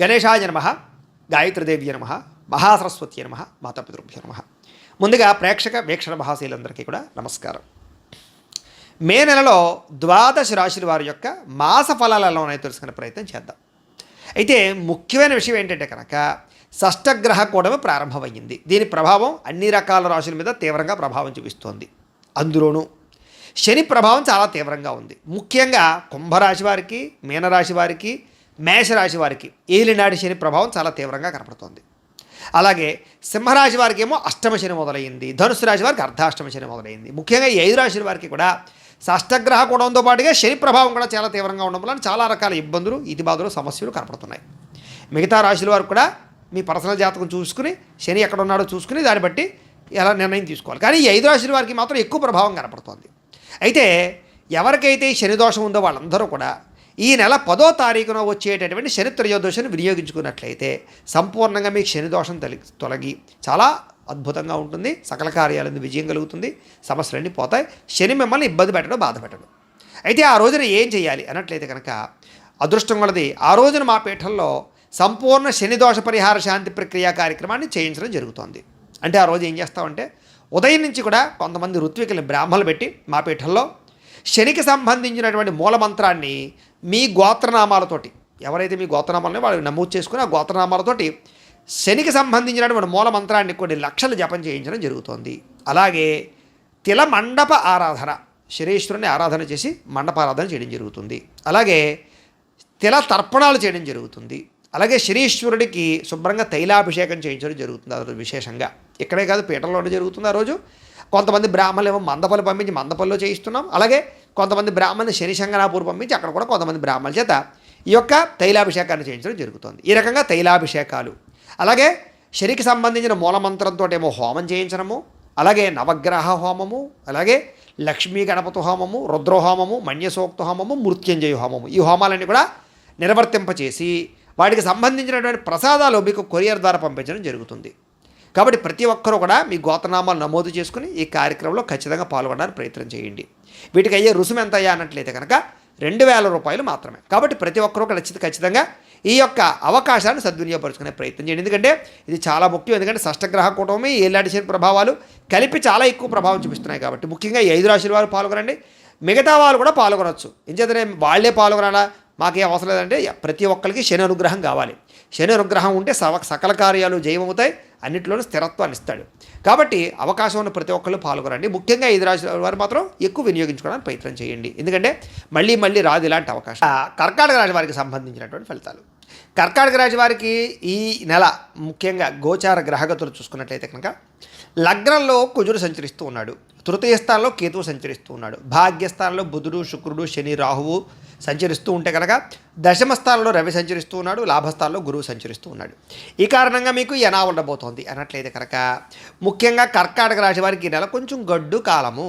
గణేశాయ నమ గాయత్రిదేవి నమ మహాసరస్వతి నమ మాతాపితృభ్య నమ. ముందుగా ప్రేక్షక వీక్షణ మహాశీలందరికీ కూడా నమస్కారం. మే నెలలో ద్వాదశ రాశుల వారి యొక్క మాస ఫలాలు తెలుసుకునే ప్రయత్నం చేద్దాం. అయితే ముఖ్యమైన విషయం ఏంటంటే కనుక షష్టగ్రహ కూడమి ప్రారంభమయ్యింది దీని ప్రభావం అన్ని రకాల రాశుల మీద తీవ్రంగా ప్రభావం చూపిస్తోంది. అందులోనూ శని ప్రభావం చాలా తీవ్రంగా ఉంది. ముఖ్యంగా కుంభరాశి వారికి మీనరాశి వారికి మేషరాశి వారికి ఏలినాటి శని ప్రభావం చాలా తీవ్రంగా కనపడుతోంది. అలాగే సింహరాశి వారికి ఏమో అష్టమ శని మొదలైంది ధనుసు రాశి వారికి అర్ధాష్టమ శని మొదలైంది ముఖ్యంగా ఈ ఐదు రాశుల వారికి కూడా షష్టగ్రహ కూడంతో పాటుగా శని ప్రభావం కూడా చాలా తీవ్రంగా ఉండడం వలన చాలా రకాల ఇబ్బందులు ఇది బాధలు సమస్యలు కనపడుతున్నాయి. మిగతా రాశుల వారికి కూడా మీ పర్సనల్ జాతకం చూసుకుని శని ఎక్కడ ఉన్నాడో చూసుకుని దాన్ని బట్టి ఎలా నిర్ణయం తీసుకోవాలి. కానీ ఈ ఐదు రాశుల వారికి మాత్రం ఎక్కువ ప్రభావం కనపడుతోంది. అయితే ఎవరికైతే శని దోషం ఉందో వాళ్ళందరూ కూడా ఈ నెల పదో తారీఖున వచ్చేటటువంటి శని త్రయోదశిని వినియోగించుకున్నట్లయితే సంపూర్ణంగా మీకు శని దోషం తొలగి తొలగి చాలా అద్భుతంగా ఉంటుంది. సకల కార్యాలను విజయం కలుగుతుంది. సమస్యలన్నీ పోతాయి. శని మిమ్మల్ని ఇబ్బంది పెట్టడం బాధ పెట్టడం. అయితే ఆ రోజున ఏం చేయాలి అన్నట్లయితే కనుక అదృష్టం కొలది. ఆ రోజున మా పీఠంలో సంపూర్ణ శని దోష పరిహార శాంతి ప్రక్రియ కార్యక్రమాన్ని చేయించడం జరుగుతోంది. అంటే ఆ రోజు ఏం చేస్తామంటే ఉదయం నుంచి కూడా కొంతమంది ఋత్వికులు బ్రాహ్మణులు పెట్టి మా పీఠంలో శనికి సంబంధించినటువంటి మూలమంత్రాన్ని మీ గోత్రనామాలతోటి ఎవరైతే మీ గోత్రనామాలని వాళ్ళు నమోదు చేసుకుని ఆ గోత్రనామాలతోటి శనికి సంబంధించినటువంటి మూలమంత్రాన్ని కొన్ని లక్షలు జపం చేయించడం జరుగుతోంది. అలాగే తిల మండప ఆరాధన శరీశ్వరుని ఆరాధన చేసి మండపారాధన చేయడం జరుగుతుంది. అలాగే తిల తర్పణాలు చేయడం జరుగుతుంది. అలాగే శరీశ్వరుడికి శుభ్రంగా తైలాభిషేకం చేయించడం జరుగుతుంది. ఆ రోజు విశేషంగా. ఇక్కడే కాదు పీఠంలోనే జరుగుతుంది ఆ రోజు. కొంతమంది బ్రాహ్మణులు ఏమో మందపల్లి పంపించి మందపల్లిలో చేయిస్తున్నాం. అలాగే కొంతమంది బ్రాహ్మణులు శని శంగనాపూర్ పంపించి అక్కడ కూడా కొంతమంది బ్రాహ్మణుల చేత ఈ యొక్క తైలాభిషేకాన్ని చేయించడం జరుగుతుంది. ఈ రకంగా తైలాభిషేకాలు. అలాగే శనికి సంబంధించిన మూలమంత్రంతో ఏమో హోమం చేయించడము అలాగే నవగ్రహ హోమము అలాగే లక్ష్మీ గణపతి హోమము రుద్రహోమము మన్యసోక్త హోమము మృత్యుంజయ హోమము. ఈ హోమాలన్నీ కూడా నిర్వర్తింపచేసి వాటికి సంబంధించినటువంటి ప్రసాదాలు మీకు కొరియర్ ద్వారా పంపించడం జరుగుతుంది. కాబట్టి ప్రతి ఒక్కరూ కూడా మీ గోతనామాలు నమోదు చేసుకుని ఈ కార్యక్రమంలో ఖచ్చితంగా పాల్గొనడానికి ప్రయత్నం చేయండి. వీటికి అయ్యే రుసుము ఎంత అయ్యా అన్నట్లయితే కనుక రెండు వేల రూపాయలు మాత్రమే. కాబట్టి ప్రతి ఒక్కరూ ఖచ్చిత ఖచ్చితంగా ఈ యొక్క అవకాశాన్ని సద్వినియోగపరుచుకునే ప్రయత్నం చేయండి. ఎందుకంటే ఇది చాలా ముఖ్యం. ఎందుకంటే షష్టగ్రహ కూటమి ఏలాంటి శని ప్రభావాలు కలిపి చాలా ఎక్కువ ప్రభావం చూపిస్తున్నాయి కాబట్టి ముఖ్యంగా ఈ ఐదు రాశుల వారు పాల్గొనండి. మిగతా వాళ్ళు కూడా పాల్గొనవచ్చు ఎంచేతనే వాళ్ళే పాల్గొనాలా? మాకేం అవసరం లేదంటే ప్రతి ఒక్కరికి శని అనుగ్రహం కావాలి. శని అనుగ్రహం ఉంటే సవ సకల కార్యాలు జయమవుతాయి అన్నింటిలోనూ స్థిరత్వాన్ని ఇస్తాడు. కాబట్టి అవకాశం ఉన్న ప్రతి ఒక్కళ్ళు పాల్గొనండి. ముఖ్యంగా ఐదు రాశుల వారు మాత్రం ఎక్కువ వినియోగించుకోవడానికి ప్రయత్నం చేయండి. ఎందుకంటే మళ్ళీ మళ్ళీ రాదు ఇలాంటి అవకాశం. ఆ, కర్కాటక రాశి వారికి సంబంధించినటువంటి ఫలితాలు. కర్కాటక రాశి వారికి ఈ నెల ముఖ్యంగా గోచార గ్రహగతులు చూసుకున్నట్లయితే కనుక లగ్నంలో కుజుడు సంచరిస్తూ ఉన్నాడు. తృతీయ స్థానంలో కేతువు సంచరిస్తూ ఉన్నాడు భాగ్యస్థానంలో బుధుడు శుక్రుడు శని రాహువు సంచరిస్తూ ఉంటే కనుక దశమ స్థానంలో రవి సంచరిస్తూ ఉన్నాడు లాభస్థానంలో గురువు సంచరిస్తూ ఉన్నాడు ఈ కారణంగా మీకు ఎలా ఉండబోతోంది అన్నట్లయితే కనుక ముఖ్యంగా కర్కాటక రాశి వారికి ఈ నెల కొంచెం గడ్డు కాలము.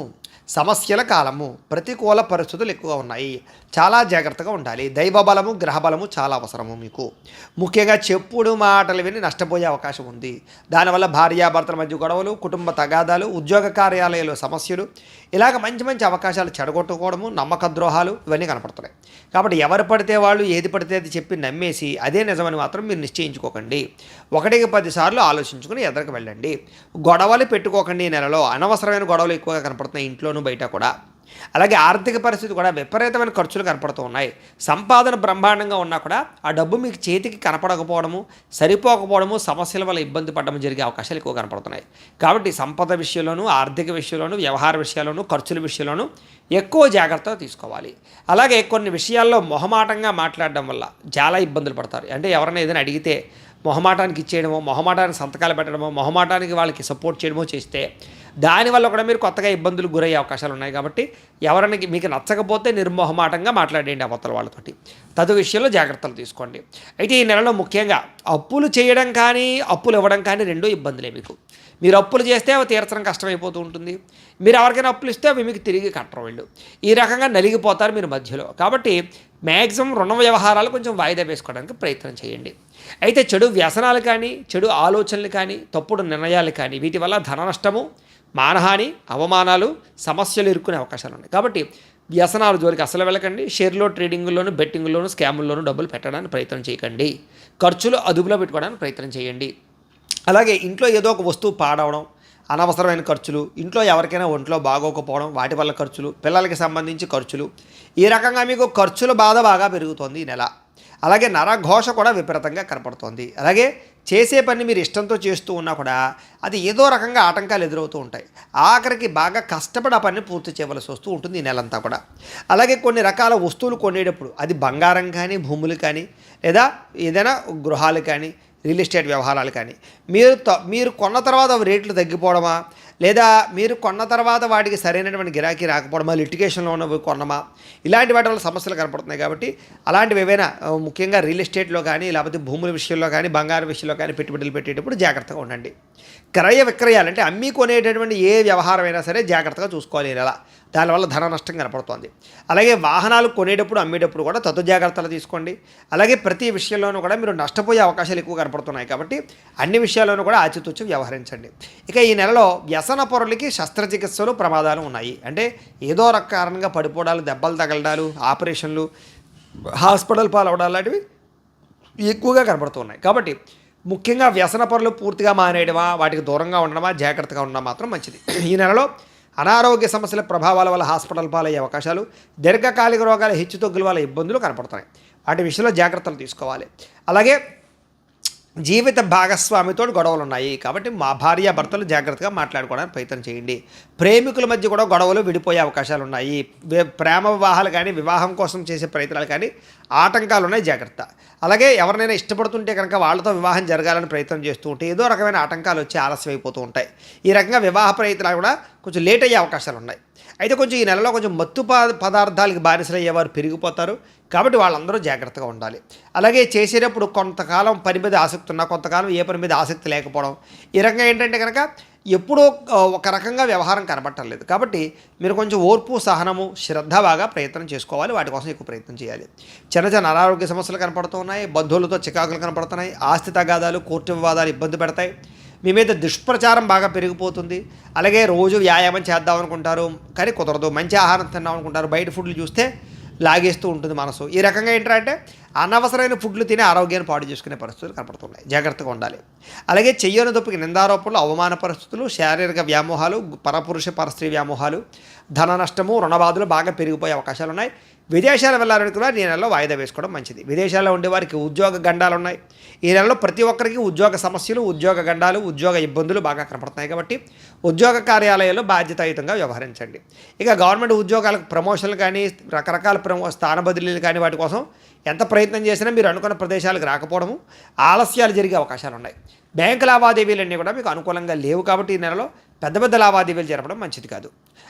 సమస్యల కాలము ప్రతికూల పరిస్థితులు ఎక్కువ ఉన్నాయి. చాలా జాగ్రత్తగా ఉండాలి. దైవ బలము గ్రహ బలము చాలా అవసరము మీకు. ముఖ్యంగా చెప్పుడు మాటలు విని నష్టపోయే అవకాశం ఉంది. దానివల్ల భార్యాభర్తల మధ్య గొడవలు కుటుంబ తగాదాలు ఉద్యోగ కార్యాలయాలు సమస్యలు ఇలాగ మంచి మంచి అవకాశాలు చెడగొట్టుకోవడము నమ్మక ద్రోహాలు ఇవన్నీ కనపడుతున్నాయి. కాబట్టి ఎవరు పడితే వాళ్ళు ఏది పడితే అది చెప్పి నమ్మేసి అదే నిజమని మాత్రం మీరు నిశ్చయించుకోకండి. ఒకటికి పదిసార్లు ఆలోచించుకుని ఎదరికి వెళ్ళండి. గొడవలు పెట్టుకోకండి ఈ నెలలో. అనవసరమైన గొడవలు ఎక్కువగా కనపడుతున్నాయి. ఇంట్లోనూ బయట కూడా. అలాగే ఆర్థిక పరిస్థితి కూడా విపరీతమైన ఖర్చులు కనపడుతూ ఉన్నాయి. సంపాదన బ్రహ్మాండంగా ఉన్నా కూడా ఆ డబ్బు మీకు చేతికి కనపడకపోవడము సరిపోకపోవడము సమస్యల వల్ల ఇబ్బంది పడడం జరిగే అవకాశాలు ఎక్కువ కనపడుతున్నాయి. కాబట్టి సంపద విషయంలోనూ ఆర్థిక విషయంలోనూ వ్యవహార విషయాల్లోనూ ఖర్చుల విషయంలోనూ ఎక్కువ జాగ్రత్త తీసుకోవాలి. అలాగే కొన్ని విషయాల్లో మొహమాటంగా మాట్లాడడం వల్ల చాలా ఇబ్బందులు పడతారు. అంటే ఎవరైనా ఏదైనా అడిగితే మొహమాటానికి ఇచ్చేయడమో మొహమాటానికి సంతకాలు పెట్టడమో మొహమాటానికి వాళ్ళకి సపోర్ట్ చేయడమో చేస్తే దానివల్ల కూడా మీరు కొత్తగా ఇబ్బందులు గురయ్యే అవకాశాలు ఉన్నాయి కాబట్టి ఎవరైనా మీకు నచ్చకపోతే నిర్మోహమాటంగా మాట్లాడేయండి అవతల వాళ్ళతోటి. తదు విషయంలో జాగ్రత్తలు తీసుకోండి. అయితే ఈ నెలలో ముఖ్యంగా అప్పులు చేయడం కానీ అప్పులు ఇవ్వడం కానీ రెండూ ఇబ్బందులే మీకు. మీరు అప్పులు చేస్తే అవి తీర్చడం కష్టమైపోతూ ఉంటుంది. మీరు ఎవరికైనా అప్పులు ఇస్తే అవి మీకు తిరిగి కట్టరు వీళ్ళు. ఈ రకంగా నలిగిపోతారు మీరు మధ్యలో. కాబట్టి మ్యాక్సిమం రుణ వ్యవహారాలు కొంచెం వాయిదా వేసుకోవడానికి ప్రయత్నం చేయండి. అయితే చెడు వ్యసనాలు కానీ చెడు ఆలోచనలు కానీ తప్పుడు నిర్ణయాలు కానీ వీటి వల్ల ధన నష్టము మానహాని అవమానాలు సమస్యలు ఇరుక్కునే అవకాశాలు ఉన్నాయి. కాబట్టి వ్యసనాలు జోలికి అసలు వెళ్ళకండి. షేర్లో ట్రేడింగ్లోను బెట్టింగ్లోను స్కాముల్లోనూ డబ్బులు పెట్టడానికి ప్రయత్నం చేయకండి. ఖర్చులు అదుపులో పెట్టుకోవడానికి ప్రయత్నం చేయండి. అలాగే ఇంట్లో ఏదో ఒక వస్తువు పాడవడం అనవసరమైన ఖర్చులు ఇంట్లో ఎవరికైనా ఒంట్లో బాగోకపోవడం వాటి వల్ల ఖర్చులు పిల్లలకి సంబంధించి ఖర్చులు ఈ రకంగా మీకు ఖర్చుల బాధ బాగా పెరుగుతోంది ఈ నెల. అలాగే నరఘోష కూడా విపరీతంగా కనపడుతోంది. అలాగే చేసే పని మీరు ఇష్టంతో చేస్తూ ఉన్నా కూడా అది ఏదో రకంగా ఆటంకాలు ఎదురవుతూ ఉంటాయి. ఆఖరికి బాగా కష్టపడి ఆ పని పూర్తి చేయవలసి వస్తూ ఉంటుంది ఈ నెలంతా కూడా. అలాగే కొన్ని రకాల వస్తువులు కొనేటప్పుడు అది బంగారం కానీ భూములు కానీ లేదా ఏదైనా గృహాలు కానీ రియల్ ఎస్టేట్ వ్యవహారాలు కానీ మీరు త- మీరు కొన్న తర్వాత రేట్లు తగ్గిపోవడమా? లేదా మీరు కొన్న తర్వాత వాటికి సరైనటువంటి గిరాకీ రాకపోవడమా లిటిగేషన్లో ఉన్నవి కొన్నమా? ఇలాంటి వాటి వల్ల సమస్యలు కనపడుతున్నాయి కాబట్టి అలాంటివి ఏవైనా ముఖ్యంగా రియల్ ఎస్టేట్లో కానీ లేకపోతే భూముల విషయంలో కానీ బంగారు విషయంలో కానీ పెట్టుబడులు పెట్టేటప్పుడు జాగ్రత్తగా ఉండండి. క్రయ విక్రయాలు అంటే అమ్మి కొనేటటువంటి ఏ వ్యవహారమైనా సరే జాగ్రత్తగా చూసుకోవాలి ఇలా దానివల్ల ధన నష్టం కనపడుతోంది. అలాగే వాహనాలు కొనేటప్పుడు అమ్మేటప్పుడు కూడా తత్వ జాగ్రత్తలు తీసుకోండి. అలాగే ప్రతి విషయంలోనూ కూడా మీరు నష్టపోయే అవకాశాలు ఎక్కువ కనపడుతున్నాయి కాబట్టి అన్ని విషయాల్లోనూ కూడా ఆచితూచి వ్యవహరించండి. ఇక ఈ నెలలో వ్యసన పొరలకి శస్త్రచికిత్సలు ప్రమాదాలు ఉన్నాయి. అంటే ఏదో రక కారణంగా పడిపోవడాలు దెబ్బలు తగలడాలు ఆపరేషన్లు హాస్పిటల్ పాలవడాలు లాంటివి ఎక్కువగా కనబడుతున్నాయి కాబట్టి ముఖ్యంగా వ్యసన పనులు పూర్తిగా మానేయడమా వాటికి దూరంగా ఉండడమా జాగ్రత్తగా ఉండడం మాత్రం మంచిది. ఈ నెలలో అనారోగ్య సమస్యల ప్రభావాల వల్ల హాస్పిటల్ పాలయ్యే అవకాశాలు దీర్ఘకాలిక రోగాల హెచ్చుతగ్గుల వల్ల ఇబ్బందులు కనపడుతున్నాయి. వాటి విషయంలో జాగ్రత్తలు తీసుకోవాలి. అలాగే జీవిత భాగస్వామితో గొడవలు ఉన్నాయి కాబట్టి మా భార్య భర్తలు జాగ్రత్తగా మాట్లాడుకోవడానికి ప్రయత్నం చేయండి. ప్రేమికుల మధ్య కూడా గొడవలు విడిపోయే అవకాశాలు ఉన్నాయి ప్రేమ వివాహాలు కానీ వివాహం కోసం చేసే ప్రయత్నాలు కానీ ఆటంకాలు ఉన్నాయి జాగ్రత్త. అలాగే ఎవరినైనా ఇష్టపడుతుంటే కనుక వాళ్ళతో వివాహం జరగాలని ప్రయత్నం చేస్తూ ఉంటే ఏదో రకమైన ఆటంకాలు వచ్చి ఆలస్యం అయిపోతూ ఉంటాయి. ఈ రకంగా వివాహ ప్రయత్నాలు కూడా కొంచెం లేట్ అయ్యే అవకాశాలు ఉన్నాయి అయితే కొంచెం ఈ నెలలో కొంచెం మత్తు పదార్థాలకు పదార్థాలకి బానిసలయ్యేవారు పెరిగిపోతారు. కాబట్టి వాళ్ళందరూ జాగ్రత్తగా ఉండాలి. అలాగే చేసేటప్పుడు కొంతకాలం పని మీద ఆసక్తి ఉన్నా కొంతకాలం ఏ పని మీద ఆసక్తి లేకపోవడం. ఈ రకంగా ఏంటంటే కనుక ఎప్పుడూ ఒక రకంగా వ్యవహారం కనబడటం లేదు. కాబట్టి మీరు కొంచెం ఓర్పు సహనము శ్రద్ధ బాగా ప్రయత్నం చేసుకోవాలి. వాటి కోసం ఎక్కువ ప్రయత్నం చేయాలి. చిన్న చిన్న అనారోగ్య సమస్యలు కనపడుతున్నాయి బంధువులతో చికాకులు కనపడుతున్నాయి. ఆస్తి తగాదాలు కోర్టు వివాదాలు ఇబ్బంది పెడతాయి. మీ మీద దుష్ప్రచారం బాగా పెరిగిపోతుంది. అలాగే రోజు వ్యాయామం చేద్దాం అనుకుంటారు. కానీ కుదరదు. మంచి ఆహారం తిందాం అనుకుంటారు. బయట ఫుడ్లు చూస్తే లాగేస్తూ ఉంటుంది మనసు. ఈ రకంగా ఏంటంటే అనవసరమైన ఫుడ్లు తినే ఆరోగ్యాన్ని పాడు చేసుకునే పరిస్థితులు కనపడుతున్నాయి. జాగ్రత్తగా ఉండాలి. అలాగే చెయ్యని దొప్పికి నిందారోపణలు అవమాన పరిస్థితులు శారీరక వ్యామోహాలు పరపురుష పరస్త్రీ వ్యామోహాలు ధన నష్టము రుణబాధలు బాగా పెరిగిపోయే అవకాశాలు ఉన్నాయి విదేశాలు వెళ్ళాలనుకున్నా ఈ నెలలో వాయిదా వేసుకోవడం మంచిది. విదేశాల్లో ఉండేవారికి ఉద్యోగ గండాలు ఉన్నాయి. ఈ నెలలో ప్రతి ఒక్కరికి ఉద్యోగ సమస్యలు ఉద్యోగ గండాలు ఉద్యోగ ఇబ్బందులు బాగా కనపడుతున్నాయి కాబట్టి ఉద్యోగ కార్యాలయాల్లో బాధ్యతాయుతంగా వ్యవహరించండి. ఇక గవర్నమెంట్ ఉద్యోగాలకు ప్రమోషన్లు కానీ రకరకాల ప్రమో స్థాన బదిలీలు కానీ వాటి కోసం ఎంత ప్రయత్నం చేసినా మీరు అనుకున్న ప్రదేశాలకు రాకపోవడము ఆలస్యాలు జరిగే అవకాశాలు ఉన్నాయి. బ్యాంకు లావాదేవీలన్నీ కూడా మీకు అనుకూలంగా లేవు కాబట్టి ఈ నెలలో పెద్ద పెద్ద లావాదేవీలు జరపడం మంచిది కాదు.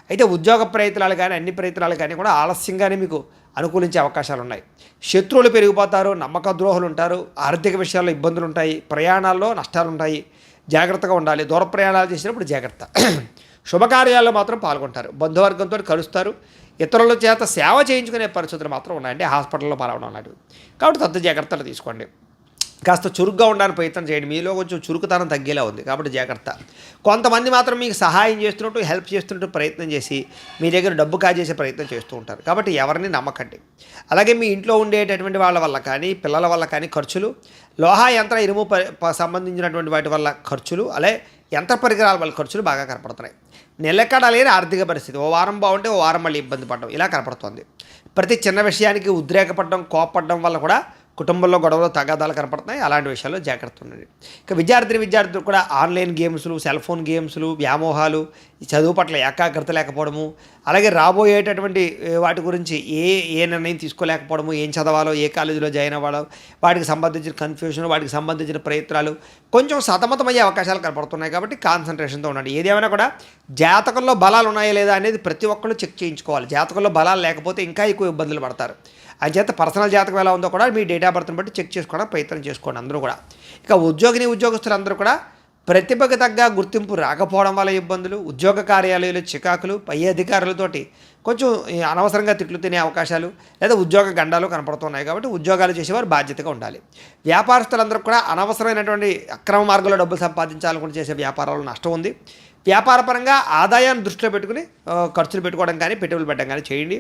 అయితే ఉద్యోగ ప్రయత్నాలు కానీ అన్ని ప్రయత్నాలు కానీ కూడా ఆలస్యంగానే మీకు అనుకూలించే అవకాశాలు ఉన్నాయి. శత్రువులు పెరిగిపోతారు నమ్మక ద్రోహులు ఉంటారు ఆర్థిక విషయాల్లో ఇబ్బందులు ఉంటాయి ప్రయాణాల్లో నష్టాలు ఉంటాయి. జాగ్రత్తగా ఉండాలి. దూర ప్రయాణాలు చేసినప్పుడు జాగ్రత్త. శుభకార్యాల్లో మాత్రం పాల్గొంటారు. బంధువర్గంతో కలుస్తారు. ఇతరుల చేత సేవ చేయించుకునే పరిస్థితులు మాత్రం ఉన్నాయండి. హాస్పిటల్లో పాల్గొనడం లాంటివి కాబట్టి తద్ద జాగ్రత్తలు తీసుకోండి. కాస్త చురుగ్గా ఉండడానికి ప్రయత్నం చేయండి. మీలో కొంచెం చురుకుతనం తగ్గేలా ఉంది. కాబట్టి జాగ్రత్త. కొంతమంది మాత్రం మీకు సహాయం చేస్తున్నట్టు హెల్ప్ చేస్తున్నట్టు ప్రయత్నం చేసి మీ దగ్గర డబ్బు కాజేసే ప్రయత్నం చేస్తూ ఉంటారు. కాబట్టి ఎవరిని నమ్మకండి. అలాగే మీ ఇంట్లో ఉండేటటువంటి వాళ్ళ వల్ల కానీ పిల్లల వల్ల కానీ ఖర్చులు లోహా యంత్ర ఇనుము ప- సంబంధించినటువంటి వాటి వల్ల ఖర్చులు అలాగే యంత్ర పరికరాల వల్ల ఖర్చులు బాగా కనపడుతున్నాయి. నిలకడలేని ఆర్థిక పరిస్థితి. ఓ వారం బాగుంటే ఓ వారం మళ్ళీ ఇబ్బంది పడడం ఇలా కనపడుతోంది. ప్రతి చిన్న విషయానికి ఉద్రేకపడడం కోపడడం వల్ల కూడా కుటుంబంలో గొడవలు తగాదాలు కనపడుతున్నాయి. అలాంటి విషయాల్లో జాగ్రత్త ఉండండి. ఇక విద్యార్థిని విద్యార్థులు కూడా ఆన్లైన్ గేమ్స్లు సెల్ ఫోన్ గేమ్స్లు వ్యామోహాలు చదువు పట్ల ఏకాగ్రత లేకపోవడము అలాగే రాబోయేటటువంటి వాటి గురించి ఏ ఏ నిర్ణయం తీసుకోలేకపోవడము ఏం చదవాలో ఏ కాలేజీలో జాయిన్ అవ్వాలో వాటికి సంబంధించిన కన్ఫ్యూషన్ వాటికి సంబంధించిన ప్రయత్నాలు కొంచెం సతమతమయ్యే అవకాశాలు కనపడుతున్నాయి కాబట్టి కాన్సన్ట్రేషన్తో ఉండండి. ఏదేమైనా కూడా జాతకంలో బలాలు ఉన్నాయా లేదా అనేది ప్రతి ఒక్కళ్ళు చెక్ చేయించుకోవాలి. జాతకంలో బలాలు లేకపోతే ఇంకా ఎక్కువ ఇబ్బందులు పడతారు. చేత పర్సనల్ జాతకం ఎలా ఉందో కూడా మీ డేట్ ఆఫ్ బర్త్ని బట్టి చెక్ చేసుకోవడం ప్రయత్నం చేసుకోండి అందరూ కూడా. ఇక ఉద్యోగిని ఉద్యోగస్తులు అందరూ కూడా ప్రతిభకు తగ్గ గుర్తింపు రాకపోవడం వల్ల ఇబ్బందులు ఉద్యోగ కార్యాలయాలు చికాకులు పై అధికారులతోటి కొంచెం అనవసరంగా తిట్లు తినే అవకాశాలు లేదా ఉద్యోగ గండాలు కనపడుతున్నాయి కాబట్టి ఉద్యోగాలు చేసేవారు బాధ్యతగా ఉండాలి. వ్యాపారస్తులందరూ కూడా అనవసరమైనటువంటి అక్రమ మార్గంలో డబ్బులు సంపాదించాలనుకుని చేసే వ్యాపారాలు నష్టం ఉంది. వ్యాపారపరంగా ఆదాయాన్ని దృష్టిలో పెట్టుకుని ఖర్చులు పెట్టుకోవడం కానీ పెట్టుబడులు పెట్టడం కానీ చేయండి.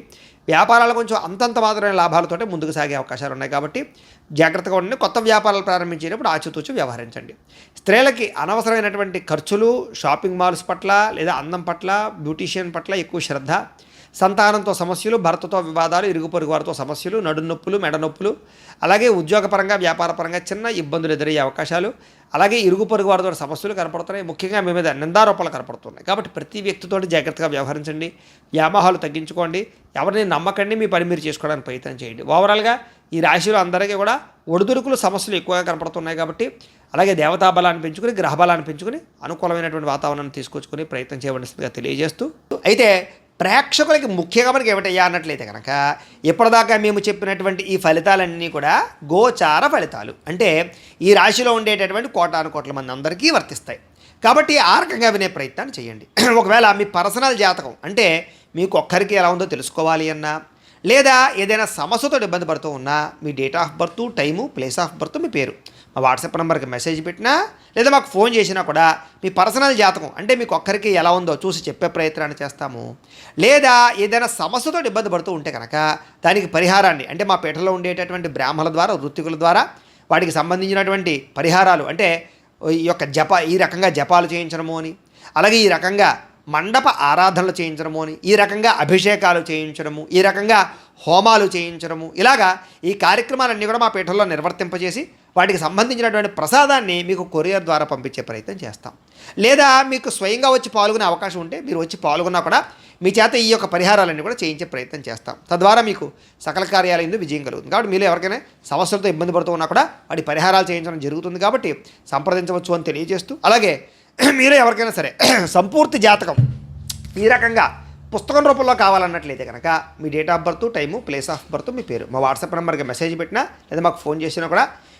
వ్యాపారాలు కొంచెం అంతంత మాత్రమే లాభాలతోటే ముందుకు సాగే అవకాశాలు ఉన్నాయి కాబట్టి జాగ్రత్తగా ఉండండి. కొత్త వ్యాపారాలు ప్రారంభించేటప్పుడు ఆచితూచి వ్యవహరించండి. స్త్రీలకి అనవసరమైనటువంటి ఖర్చులు షాపింగ్ మాల్స్ పట్ల లేదా అందం పట్ల బ్యూటీషియన్ పట్ల ఎక్కువ శ్రద్ధ సంతానంతో సమస్యలు భర్తతో వివాదాలు ఇరుగు పొరుగు వారితో సమస్యలు నడునొప్పులు మెడ నొప్పులు అలాగే ఉద్యోగపరంగా వ్యాపారపరంగా చిన్న ఇబ్బందులు ఎదురయ్యే అవకాశాలు అలాగే ఇరుగు పొరుగు వారితో సమస్యలు కనపడుతున్నాయి. ముఖ్యంగా మీ మీద నిందారోపణలు కనపడుతున్నాయి. కాబట్టి ప్రతి వ్యక్తితో జాగ్రత్తగా వ్యవహరించండి. వ్యామోహాలు తగ్గించుకోండి. ఎవరిని నమ్మకండి మీ పని మీరు చేసుకోవడానికి ప్రయత్నం చేయండి. ఓవరాల్గా ఈ రాశిలో అందరికీ కూడా ఒడిదుడుకులు సమస్యలు ఎక్కువగా కనపడుతున్నాయి కాబట్టి అలాగే దేవతా బలాన్ని పెంచుకుని గ్రహ బలాన్ని పెంచుకుని అనుకూలమైనటువంటి వాతావరణాన్ని తీసుకొచ్చుకొని ప్రయత్నం చేయవలసిందిగా తెలియజేస్తూ అయితే ప్రేక్షకులకి ముఖ్యంగా మనకి ఏమిటయ్యా అన్నట్లయితే కనుక ఇప్పటిదాకా మేము చెప్పినటువంటి ఈ ఫలితాలన్నీ కూడా గోచార ఫలితాలు. అంటే ఈ రాశిలో ఉండేటటువంటి కోటాను కోట్ల మంది అందరికీ వర్తిస్తాయి. కాబట్టి ఆ రకంగా వినే ప్రయత్నాన్ని చేయండి. ఒకవేళ మీ పర్సనల్ జాతకం అంటే మీకు ఒక్కరికి ఎలా ఉందో తెలుసుకోవాలి అన్నా లేదా ఏదైనా సమస్యతో ఇబ్బంది పడుతూ ఉన్నా మీ date of birth time place of birth మీ పేరు. ఆ వాట్సాప్ నెంబర్కి మెసేజ్ పెట్టినా లేదా మాకు ఫోన్ చేసినా కూడా మీ పర్సనల్ జాతకం అంటే మీకు ఒక్కరికి ఎలా ఉందో చూసి చెప్పే ప్రయత్నాన్ని చేస్తాము. లేదా ఏదైనా సమస్యతో ఇబ్బంది పడుతూ ఉంటే కనుక దానికి పరిహారాన్ని అంటే మా పీఠలో ఉండేటటువంటి బ్రాహ్మణుల ద్వారా వృత్తికుల ద్వారా వాటికి సంబంధించినటువంటి పరిహారాలు అంటే ఈ యొక్క జప ఈ రకంగా జపాలు చేయించడము అని అలాగే ఈ రకంగా మండప ఆరాధనలు చేయించడము అని ఈ రకంగా అభిషేకాలు చేయించడము ఈ రకంగా హోమాలు చేయించడము ఇలాగా ఈ కార్యక్రమాలన్నీ కూడా మా పీఠంలో నిర్వర్తింపజేసి వాటికి సంబంధించినటువంటి ప్రసాదాన్ని మీకు కొరియర్ ద్వారా పంపించే ప్రయత్నం చేస్తాం. లేదా మీకు స్వయంగా వచ్చి పాల్గొనే అవకాశం ఉంటే మీరు వచ్చి పాల్గొన్నా కూడా మీ చేత ఈ యొక్క పరిహారాలన్నీ కూడా చేయించే ప్రయత్నం చేస్తాం. తద్వారా మీకు సకల కార్యాలయంలో విజయం కలుగుతుంది. కాబట్టి మీరు ఎవరికైనా సమస్యలతో ఇబ్బంది పడుతూ ఉన్నా కూడా వాటి పరిహారాలు చేయించడం జరుగుతుంది కాబట్టి సంప్రదించవచ్చు అని తెలియజేస్తూ అలాగే మీరే ఎవరికైనా సరే సంపూర్తి జాతకం ఈ రకంగా పుస్తకం రూపంలో కావాలన్నట్లయితే కనుక మీ date of birth time place of birth మీ పేరు మా వాట్సాప్ నెంబర్కి మెసేజ్ పెట్టినా లేదా మాకు ఫోన్ చేసినా కూడా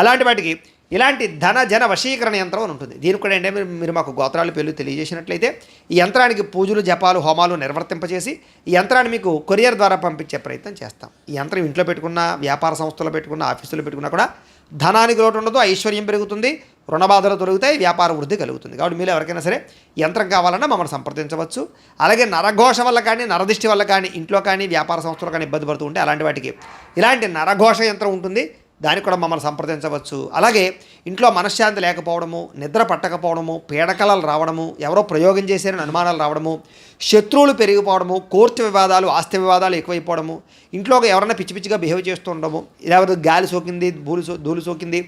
అలాంటి వాటికి ఇలాంటి ధన జన వశీకరణ యంత్రం అని ఉంటుంది. దీనికి కూడా ఏంటంటే మీరు మీరు మాకు గోత్రాలు పేర్లు తెలియజేసినట్లయితే ఈ యంత్రానికి పూజలు జపాలు హోమాలు నిర్వర్తింపజేసి ఈ యంత్రాన్ని మీకు కొరియర్ ద్వారా పంపించే ప్రయత్నం చేస్తాం. ఈ యంత్రం ఇంట్లో పెట్టుకున్న వ్యాపార సంస్థలో పెట్టుకున్న ఆఫీసులో పెట్టుకున్నా కూడా ధనానికి లోటు ఉండదు ఐశ్వర్యం పెరుగుతుంది రుణబాధలు తొలగుతాయి వ్యాపార వృద్ధి కలుగుతుంది. కాబట్టి మీరు ఎవరికైనా సరే యంత్రం కావాలన్నా మమ్మల్ని సంప్రదించవచ్చు. అలాగే నరఘోష వల్ల కానీ నరదిష్టి వల్ల కానీ ఇంట్లో కానీ వ్యాపార సంస్థలు కానీ ఇబ్బంది పడుతూ ఉంటే అలాంటి వాటికి ఇలాంటి నరఘోష యంత్రం ఉంటుంది. దానికి కూడా మమ్మల్ని సంప్రదించవచ్చు. అలాగే ఇంట్లో మనశ్శాంతి లేకపోవడము నిద్ర పట్టకపోవడము పీడకలలు రావడము ఎవరో ప్రయోగం చేశారని అనుమానాలు రావడము శత్రువులు పెరిగిపోవడము కోర్టు వివాదాలు ఆస్తి వివాదాలు ఎక్కువైపోవడము ఇంట్లో ఎవరైనా పిచ్చి పిచ్చిగా బిహేవ్ చేస్తూ ఉండడము ఎవరు గాలి సోకింది ధూళి సో ధూళి సోకింది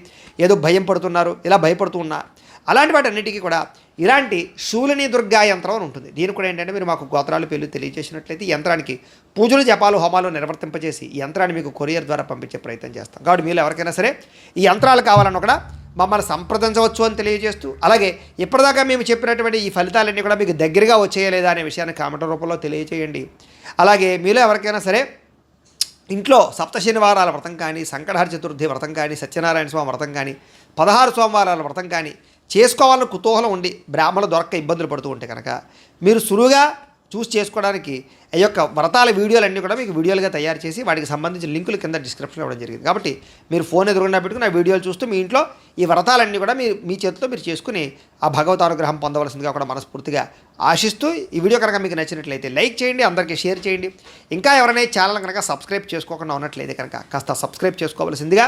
ఏదో భయం పడుతున్నారు ఇలా భయపడుతూ ఉన్నారు. అలాంటి వాటన్నిటికీ కూడా ఇలాంటి శూలిని దుర్గా యంత్రం అని ఉంటుంది. దీని కూడా ఏంటంటే మీరు మాకు గోత్రాలు పేర్లు తెలియజేసినట్లయితే ఈ యంత్రానికి పూజలు జపాలు హోమాలు నిర్వర్తింపజేసి ఈ యంత్రాన్ని మీకు కొరియర్ ద్వారా పంపించే ప్రయత్నం చేస్తాం. కాబట్టి మీరు ఎవరికైనా సరే ఈ యంత్రాలు కావాలన్నా కూడా మమ్మల్ని సంప్రదించవచ్చు అని తెలియజేస్తూ అలాగే ఇప్పటిదాకా మేము చెప్పినటువంటి ఈ ఫలితాలన్నీ కూడా మీకు దగ్గరగా వచ్చేయలేదా అనే విషయాన్ని కామెంట్ రూపంలో తెలియజేయండి. అలాగే మీలో ఎవరికైనా సరే ఇంట్లో సప్త శనివారాల వ్రతం కానీ సంకటహర చతుర్థి వ్రతం కానీ సత్యనారాయణ స్వామి వ్రతం కానీ పదహారు సోమవారాల వ్రతం కానీ చేసుకోవాలని కుతూహలం ఉండి బ్రాహ్మణులు దొరక్క ఇబ్బందులు పడుతూ ఉంటే కనుక మీరు సులువుగా చూస్ చేసుకోవడానికి ఈ యొక్క వ్రతాల వీడియోలన్నీ కూడా మీకు వీడియోలుగా తయారు చేసి వాటికి సంబంధించిన లింకులు కింద డిస్క్రిప్షన్ ఇవ్వడం జరిగింది. కాబట్టి మీరు ఫోన్ ఎదురుగుండా పెట్టుకుని ఆ వీడియోలు చూస్తూ మీ ఇంట్లో ఈ వ్రతాలన్నీ కూడా మీరు మీ చేతితో మీరు చేసుకుని ఆ భగవత్ అనుగ్రహం పొందవలసిందిగా కూడా మనస్ఫూర్తిగా ఆశిస్తూ ఈ వీడియో కనుక మీకు నచ్చినట్లయితే లైక్ చేయండి అందరికీ షేర్ చేయండి. ఇంకా ఎవరైనా ఛానల్ కనుక సబ్స్క్రైబ్ చేసుకోకుండా ఉన్నట్లయితే కనుక కాస్త సబ్స్క్రైబ్ చేసుకోవాల్సిందిగా